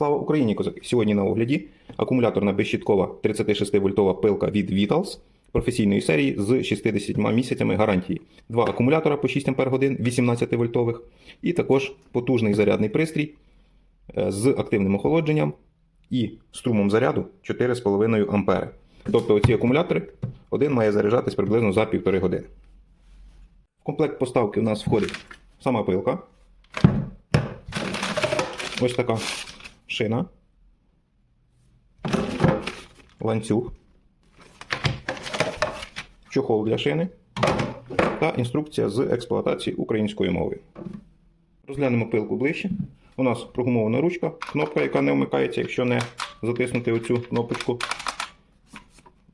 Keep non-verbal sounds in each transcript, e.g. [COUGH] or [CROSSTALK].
Слава Україні, козаки! Сьогодні на огляді акумуляторна безщіткова 36-вольтова пилка від Vitals професійної серії з 60 місяцями гарантії. Два акумулятора по 6 Ах 18 вольтових і також потужний зарядний пристрій е, з активним охолодженням і струмом заряду 4,5 А. Тобто оці акумулятори один має заряджатись приблизно за 1,5 години. В комплект поставки у нас входить сама пилка. Ось така шина, ланцюг, чохол для шини та інструкція з експлуатації українською мовою. Розглянемо пилку ближче. У нас прогумована ручка, кнопка, яка не вмикається, якщо не затиснути оцю кнопочку.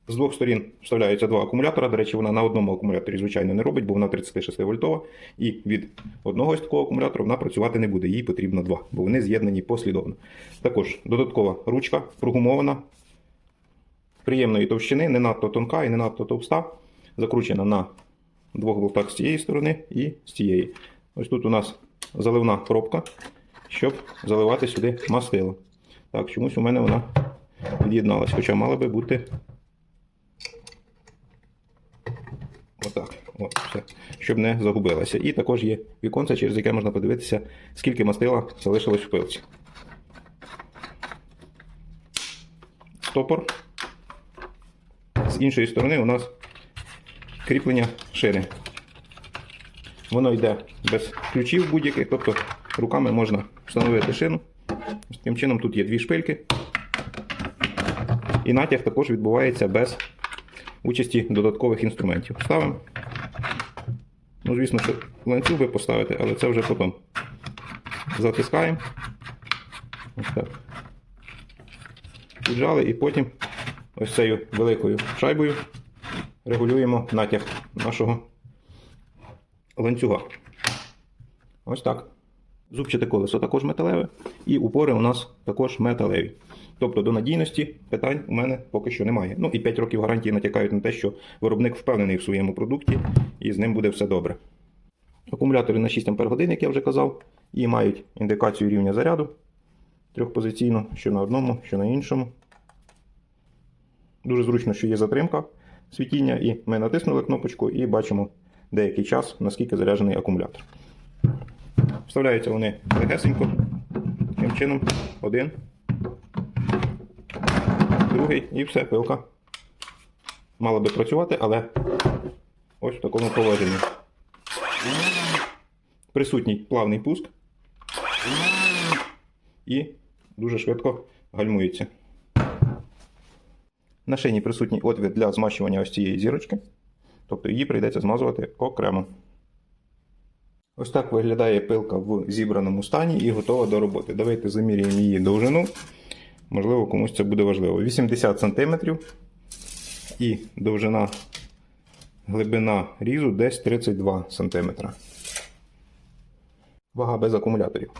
З двох сторін вставляються два акумулятора. До речі, вона на одному акумуляторі, звичайно, не робить, бо вона 36 вольтова. І від одного з такого акумулятора вона працювати не буде. Їй потрібно два, бо вони з'єднані послідовно. Також додаткова ручка прогумована, приємної товщини, не надто тонка і не надто товста. Закручена на двох болтах з цієї сторони і з цієї. Ось тут у нас заливна пробка, щоб заливати сюди мастило. Так, чомусь у мене вона від'єдналась, хоча мала би бути. Отак, от, все, щоб не загубилася. І також є віконце, через яке можна подивитися, скільки мастила залишилось в пилці. Стопор. З іншої сторони у нас кріплення шини. Воно йде без ключів будь-яких, тобто руками можна встановити шину. Таким чином тут є дві шпильки. І натяг також відбувається без участі додаткових інструментів. Ставимо. Ну, звісно, що ланцюг би поставити, але це вже потім. Затискаємо. Ось так. Піджали і потім ось цією великою шайбою регулюємо натяг нашого ланцюга. Ось так. Зубчате колесо також металеве, і упори у нас також металеві. Тобто до надійності питань у мене поки що немає. Ну і 5 років гарантії натякають на те, що виробник впевнений в своєму продукті і з ним буде все добре. Акумулятори на 6 Ах, як я вже казав, і мають індикацію рівня заряду трьохпозиційно, що на одному, що на іншому. Дуже зручно, що є затримка світіння, і ми натиснули кнопочку і бачимо деякий час, наскільки заряджений акумулятор. Вставляються вони легесенько. Таким чином, один, другий і все, пилка. Мала би працювати, але ось в такому положенні. Присутній плавний пуск і дуже швидко гальмується. На шині присутній отвір для змащування ось цієї зірочки, тобто її прийдеться змазувати окремо. Ось так виглядає пилка в зібраному стані і готова до роботи. Давайте заміряємо її довжину. Можливо, комусь це буде важливо. 80 см і довжина глибина різу десь 32 см. Вага без акумуляторів.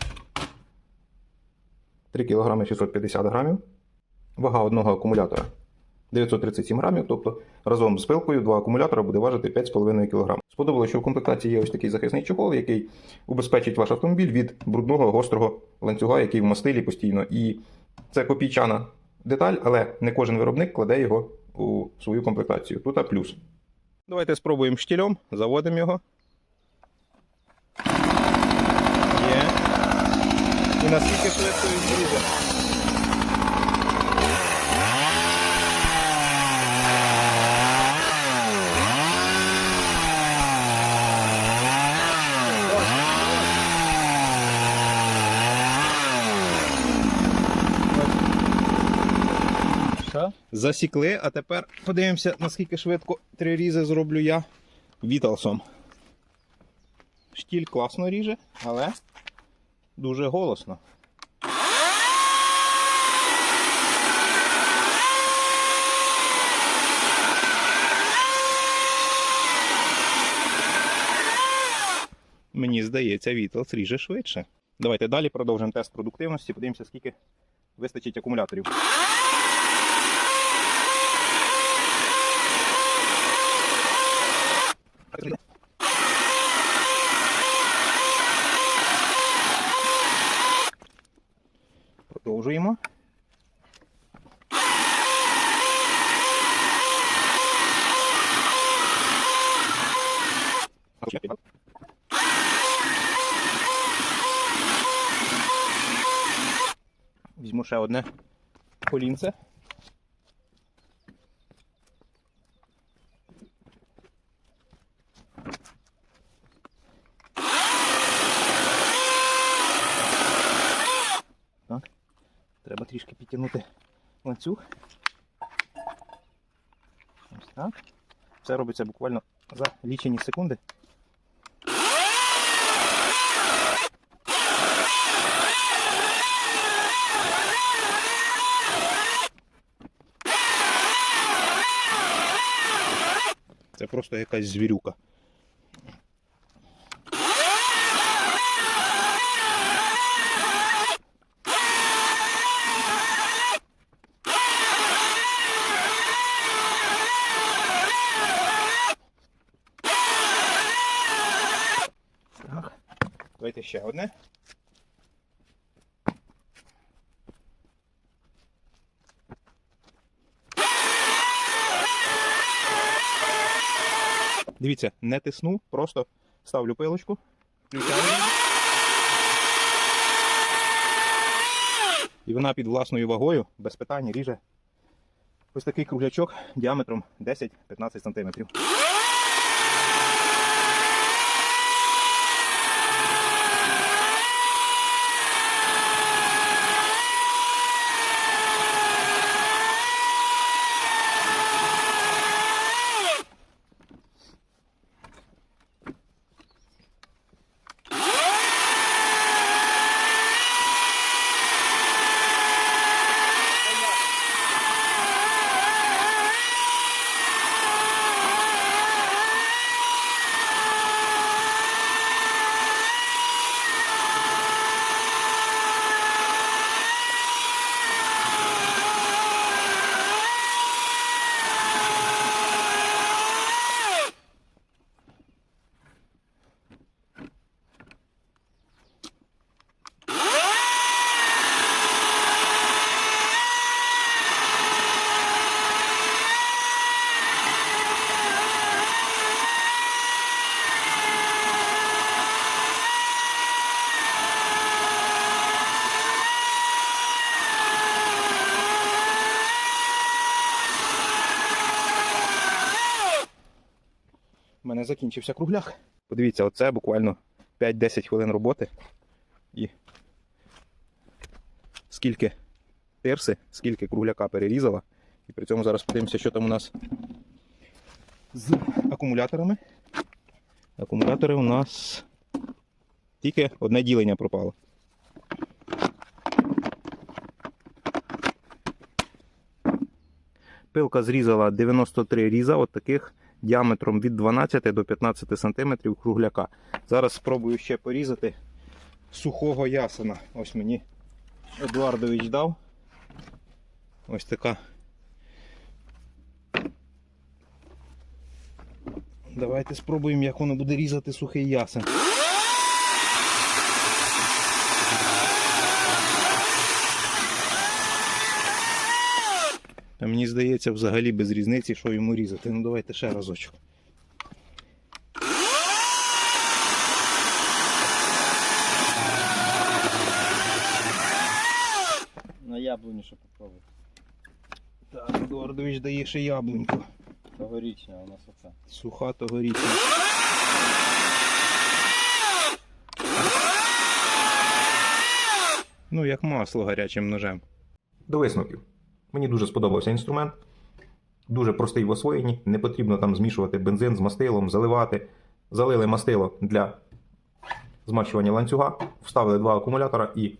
3 кг 650 г. Вага одного акумулятора 937 грамів, тобто разом з пилкою два акумулятора буде важити 5,5 кг. Сподобалося, що в комплектації є ось такий захисний чохол, який убезпечить ваш автомобіль від брудного гострого ланцюга, який в мастилі постійно. І це копійчана деталь, але не кожен виробник кладе його у свою комплектацію. Тут а плюс. Давайте спробуємо штілем, заводимо його. Є. І наскільки швидко він зріже. Засікли, а тепер подивимося, наскільки швидко три різи зроблю я віталсом. Штіль класно ріже, але дуже голосно. Мені здається, Вітлс ріже швидше. Давайте далі продовжимо тест продуктивності, подивимося, скільки вистачить акумуляторів. Продовжуємо. Візьму ще одне колінце. Так. Треба трішки підтягнути ланцюг. Ось так. Все робиться буквально за лічені секунди. Це просто якась звірюка. Так. Давайте ще одне. Дивіться, не тисну, просто ставлю пилочку. І вона під власною вагою без питань ріже ось такий круглячок діаметром 10-15 см. Закінчився кругляк. Подивіться, оце буквально 5-10 хвилин роботи. І скільки тирси, скільки кругляка перерізала. І при цьому зараз подивимося, що там у нас з акумуляторами. Акумулятори у нас тільки одне ділення пропало. Пилка зрізала 93 різа, от таких діаметром від 12 до 15 см кругляка. Зараз спробую ще порізати сухого ясена. Ось мені Едуардович дав. Ось така. Давайте спробуємо, як воно буде різати сухий ясен. А мені здається, взагалі без різниці, що йому різати. Ну давайте ще разочок. На яблуні що попробуй. Так, Едуардович дає ще яблуньку. Тогорічня, у нас оце. Суха тогорічна. Ну, як масло гарячим ножем. До висновків. Мені дуже сподобався інструмент. Дуже простий в освоєнні. Не потрібно там змішувати бензин з мастилом, заливати. Залили мастило для змащування ланцюга, вставили два акумулятора і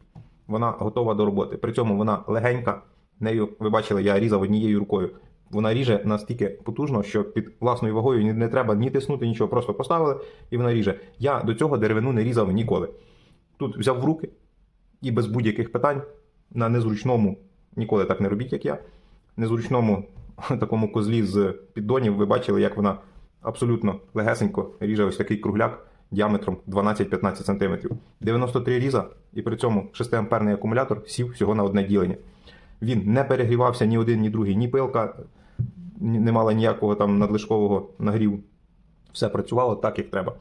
вона готова до роботи. При цьому вона легенька. Нею, ви бачили, я різав однією рукою. Вона ріже настільки потужно, що під власною вагою не треба ні тиснути, нічого, просто поставили і вона ріже. Я до цього деревину не різав ніколи. Тут взяв в руки і без будь-яких питань на незручному, ніколи так не робіть, як я. Незручному [LAUGHS] такому козлі з піддонів ви бачили, як вона абсолютно легесенько ріже ось такий кругляк. діаметром 12-15 см. 93 різа, і при цьому 6-амперний акумулятор сів всього на одне ділення. Він не перегрівався ні один, ні другий, ні пилка не мала ніякого там надлишкового нагріву. Все працювало так, як треба.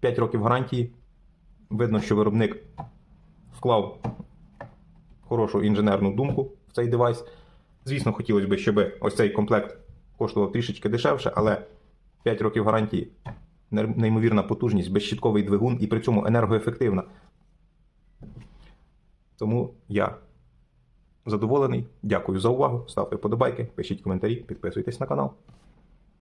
5 років гарантії. Видно, що виробник вклав хорошу інженерну думку цей девайс. Звісно, хотілося б, щоб ось цей комплект коштував трішечки дешевше, але 5 років гарантії, неймовірна потужність, безщітковий двигун і при цьому енергоефективна. Тому я задоволений. Дякую за увагу. Ставте вподобайки, пишіть коментарі, підписуйтесь на канал.